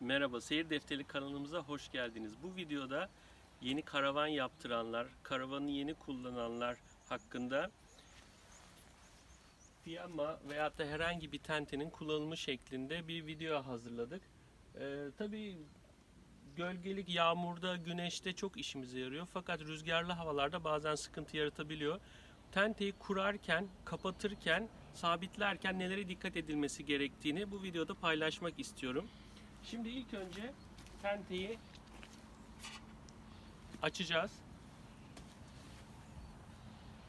Merhaba, Seyir Defteri kanalımıza hoş geldiniz. Bu videoda yeni karavan yaptıranlar, karavanı yeni kullananlar hakkında piyama veyahut da herhangi bir tentenin kullanımı şeklinde bir video hazırladık. Ee, tabii gölgelik, yağmurda, güneşte çok işimize yarıyor. Fakat rüzgarlı havalarda bazen sıkıntı yaratabiliyor. Tenteyi kurarken, kapatırken, sabitlerken nelere dikkat edilmesi gerektiğini bu videoda paylaşmak istiyorum. Şimdi ilk önce tenteyi açacağız.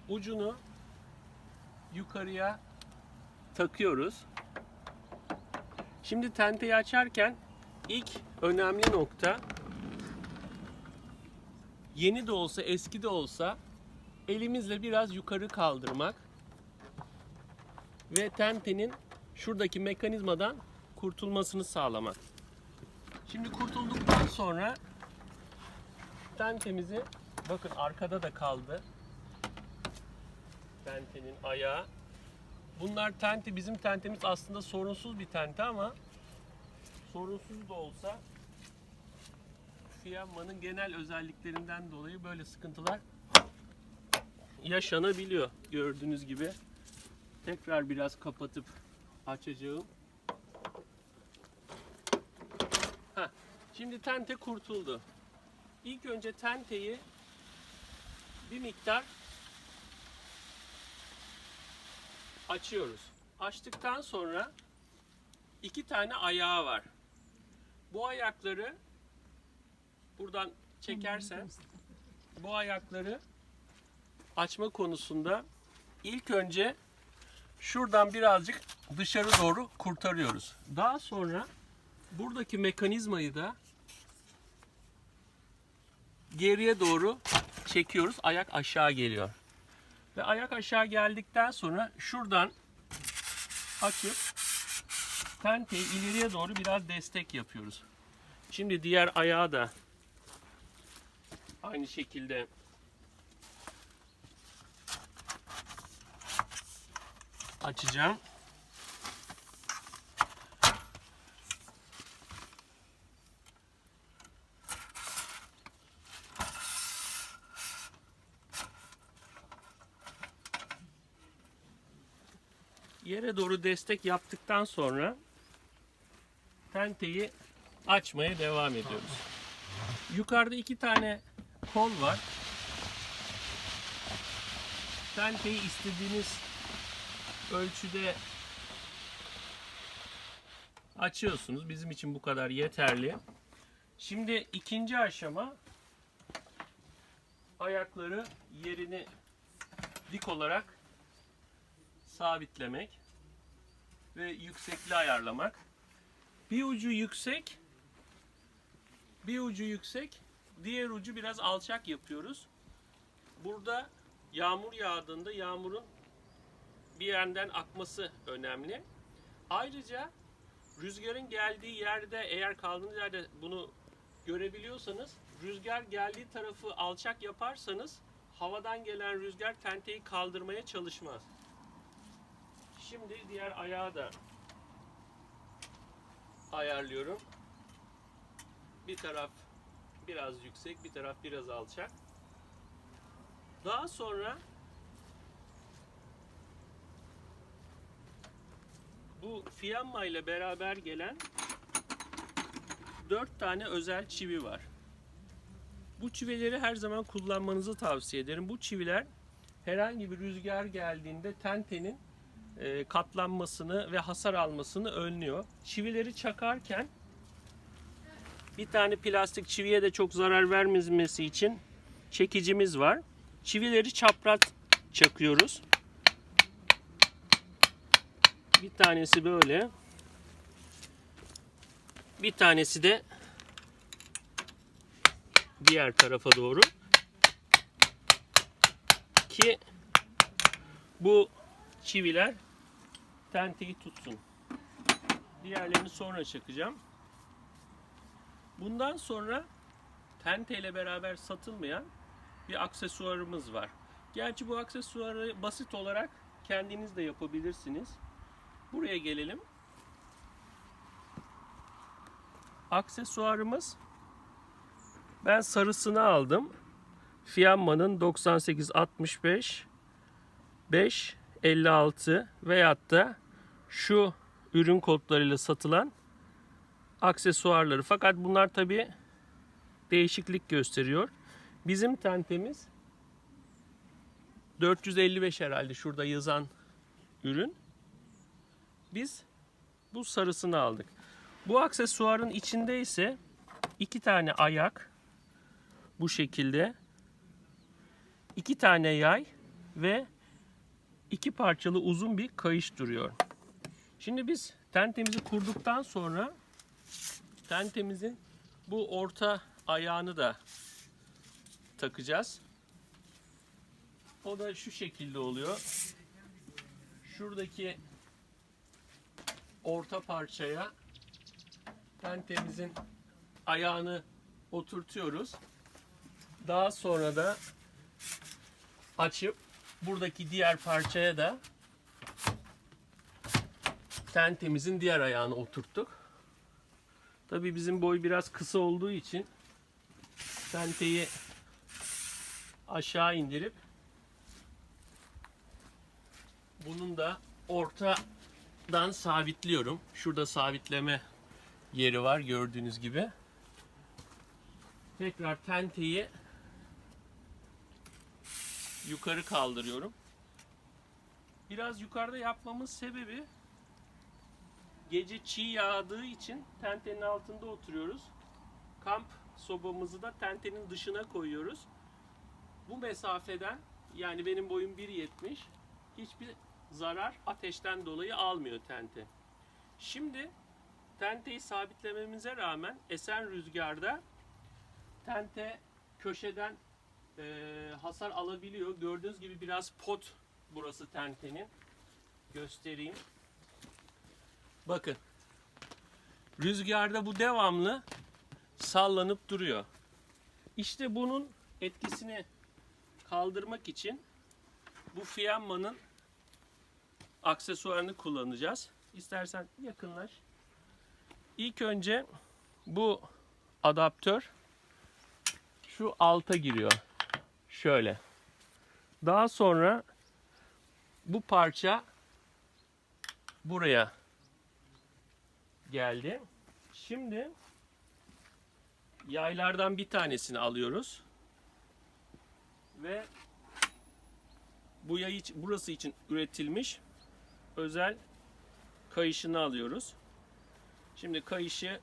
Ucunu yukarıya takıyoruz. Şimdi tenteyi açarken ilk önemli nokta yeni de olsa eski de olsa elimizle biraz yukarı kaldırmak ve tentenin şuradaki mekanizmadan kurtulmasını sağlamak. Şimdi kurtulduktan sonra tentemizi bakın arkada da kaldı. Tentenin ayağı. Bunlar tente bizim tentemiz aslında sorunsuz bir tente ama sorunsuz da olsa Fiyamma'nın genel özelliklerinden dolayı böyle sıkıntılar yaşanabiliyor gördüğünüz gibi. Tekrar biraz kapatıp açacağım. Şimdi tente kurtuldu. İlk önce tenteyi bir miktar açıyoruz. Açtıktan sonra iki tane ayağı var. Bu ayakları buradan çekersen bu ayakları açma konusunda ilk önce şuradan birazcık dışarı doğru kurtarıyoruz. Daha sonra buradaki mekanizmayı da geriye doğru çekiyoruz. Ayak aşağı geliyor. Ve ayak aşağı geldikten sonra şuradan açıp tenteyi ileriye doğru biraz destek yapıyoruz. Şimdi diğer ayağı da aynı şekilde açacağım. Yere doğru destek yaptıktan sonra tenteyi açmaya devam ediyoruz. Yukarıda iki tane kol var. Tenteyi istediğiniz ölçüde açıyorsunuz. Bizim için bu kadar yeterli. Şimdi ikinci aşama ayakları yerini dik olarak sabitlemek ve yüksekliği ayarlamak. Bir ucu yüksek, bir ucu yüksek, diğer ucu biraz alçak yapıyoruz. Burada yağmur yağdığında yağmurun bir yerden akması önemli. Ayrıca rüzgarın geldiği yerde eğer kaldığınız yerde bunu görebiliyorsanız rüzgar geldiği tarafı alçak yaparsanız havadan gelen rüzgar tenteyi kaldırmaya çalışmaz. Şimdi diğer ayağı da ayarlıyorum. Bir taraf biraz yüksek, bir taraf biraz alçak. Daha sonra bu Fiamma ile beraber gelen 4 tane özel çivi var. Bu çivileri her zaman kullanmanızı tavsiye ederim. Bu çiviler herhangi bir rüzgar geldiğinde tentenin e, katlanmasını ve hasar almasını önlüyor. Çivileri çakarken bir tane plastik çiviye de çok zarar vermemesi için çekicimiz var. Çivileri çapraz çakıyoruz. Bir tanesi böyle. Bir tanesi de diğer tarafa doğru. Ki bu çiviler tenteyi tutsun. Diğerlerini sonra çakacağım. Bundan sonra tente ile beraber satılmayan bir aksesuarımız var. Gerçi bu aksesuarı basit olarak kendiniz de yapabilirsiniz. Buraya gelelim. aksesuarımız. Ben sarısını aldım. Fiamma'nın 9865 5 56 veyahut da şu ürün kodlarıyla satılan aksesuarları. Fakat bunlar tabi değişiklik gösteriyor. Bizim tentemiz 455 herhalde şurada yazan ürün. Biz bu sarısını aldık. Bu aksesuarın içinde ise iki tane ayak bu şekilde iki tane yay ve iki parçalı uzun bir kayış duruyor. Şimdi biz tentemizi kurduktan sonra tentemizin bu orta ayağını da takacağız. O da şu şekilde oluyor. Şuradaki orta parçaya tentemizin ayağını oturtuyoruz. Daha sonra da açıp buradaki diğer parçaya da tentemizin diğer ayağını oturttuk. Tabii bizim boy biraz kısa olduğu için tenteyi aşağı indirip bunun da ortadan sabitliyorum. Şurada sabitleme yeri var gördüğünüz gibi. Tekrar tenteyi yukarı kaldırıyorum. Biraz yukarıda yapmamın sebebi gece çiğ yağdığı için tentenin altında oturuyoruz. Kamp sobamızı da tentenin dışına koyuyoruz. Bu mesafeden yani benim boyum 1.70 hiçbir zarar ateşten dolayı almıyor tente. Şimdi tenteyi sabitlememize rağmen esen rüzgarda tente köşeden e, hasar alabiliyor. Gördüğünüz gibi biraz pot burası tentenin. Göstereyim. Bakın. Rüzgarda bu devamlı sallanıp duruyor. İşte bunun etkisini kaldırmak için bu Fiamma'nın aksesuarını kullanacağız. İstersen yakınlaş. İlk önce bu adaptör şu alta giriyor. Şöyle. Daha sonra bu parça buraya geldi. Şimdi yaylardan bir tanesini alıyoruz. Ve bu yay için, burası için üretilmiş özel kayışını alıyoruz. Şimdi kayışı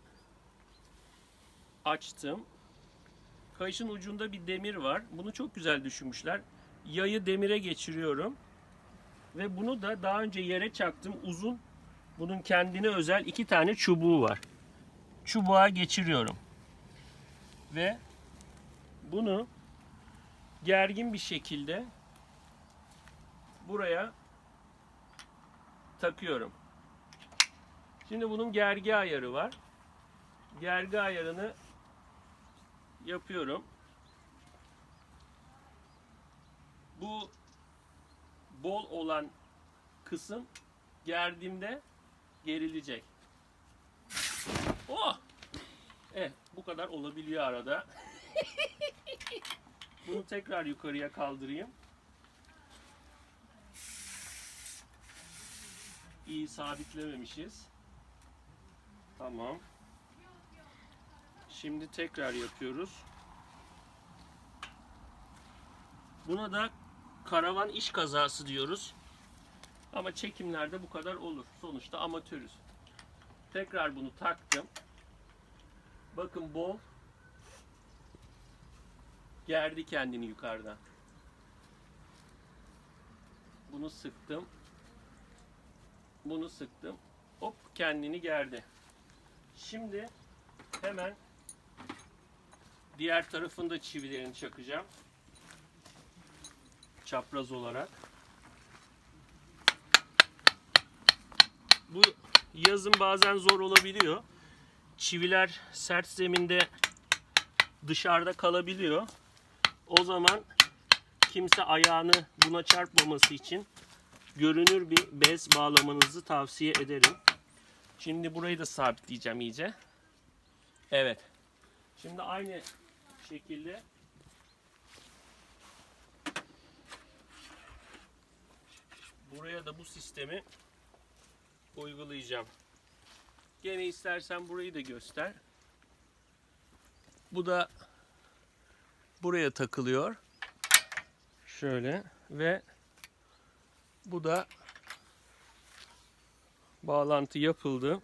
açtım. Kayışın ucunda bir demir var. Bunu çok güzel düşünmüşler. Yayı demire geçiriyorum. Ve bunu da daha önce yere çaktım. Uzun bunun kendine özel iki tane çubuğu var. Çubuğa geçiriyorum. Ve bunu gergin bir şekilde buraya takıyorum. Şimdi bunun gergi ayarı var. Gergi ayarını yapıyorum. Bu bol olan kısım gerdiğimde gerilecek. Oh! Eh, bu kadar olabiliyor arada. Bunu tekrar yukarıya kaldırayım. İyi sabitlememişiz. Tamam. Şimdi tekrar yapıyoruz. Buna da karavan iş kazası diyoruz. Ama çekimlerde bu kadar olur. Sonuçta amatörüz. Tekrar bunu taktım. Bakın bol gerdi kendini yukarıdan. Bunu sıktım. Bunu sıktım. Hop kendini gerdi. Şimdi hemen diğer tarafında çivilerini çakacağım. Çapraz olarak. Bu yazın bazen zor olabiliyor. Çiviler sert zeminde dışarıda kalabiliyor. O zaman kimse ayağını buna çarpmaması için görünür bir bez bağlamanızı tavsiye ederim. Şimdi burayı da sabitleyeceğim iyice. Evet. Şimdi aynı şekilde buraya da bu sistemi uygulayacağım. Gene istersen burayı da göster. Bu da buraya takılıyor. Şöyle ve bu da bağlantı yapıldı.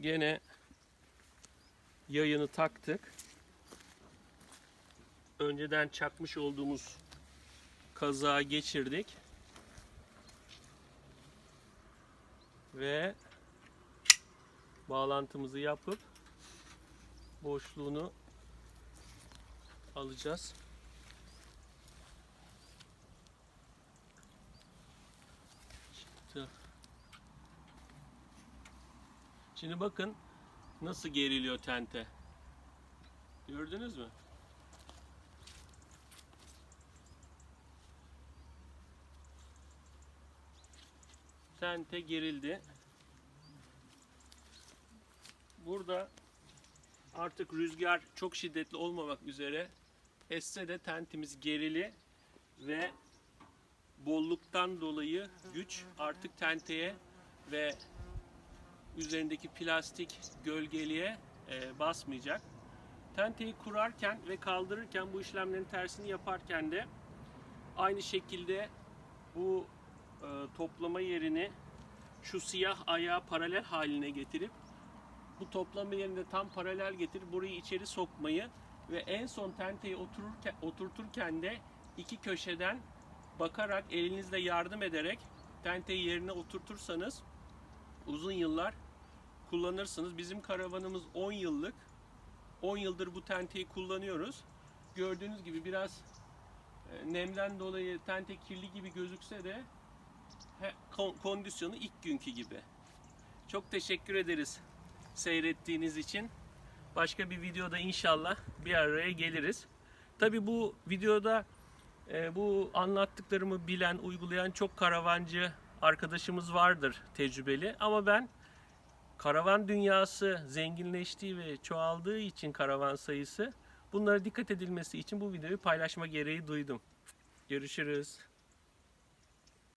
Gene yayını taktık. Önceden çakmış olduğumuz kazağı geçirdik. Ve bağlantımızı yapıp boşluğunu alacağız. Çıktı. Şimdi bakın nasıl geriliyor tente. Gördünüz mü? Tente gerildi. Burada artık rüzgar çok şiddetli olmamak üzere esse de tentimiz gerili ve bolluktan dolayı güç artık tenteye ve üzerindeki plastik gölgeliğe e, basmayacak. Tenteyi kurarken ve kaldırırken bu işlemlerin tersini yaparken de aynı şekilde bu e, toplama yerini şu siyah ayağı paralel haline getirip bu toplama yerinde tam paralel getirip burayı içeri sokmayı ve en son tenteyi otururken, oturturken de iki köşeden bakarak elinizle yardım ederek tenteyi yerine oturtursanız uzun yıllar kullanırsınız. Bizim karavanımız 10 yıllık. 10 yıldır bu tenteyi kullanıyoruz. Gördüğünüz gibi biraz e, nemden dolayı tente kirli gibi gözükse de kondisyonu ilk günkü gibi. Çok teşekkür ederiz seyrettiğiniz için. Başka bir videoda inşallah bir araya geliriz. Tabi bu videoda e, bu anlattıklarımı bilen, uygulayan çok karavancı arkadaşımız vardır tecrübeli. Ama ben karavan dünyası zenginleştiği ve çoğaldığı için karavan sayısı bunlara dikkat edilmesi için bu videoyu paylaşma gereği duydum. Görüşürüz.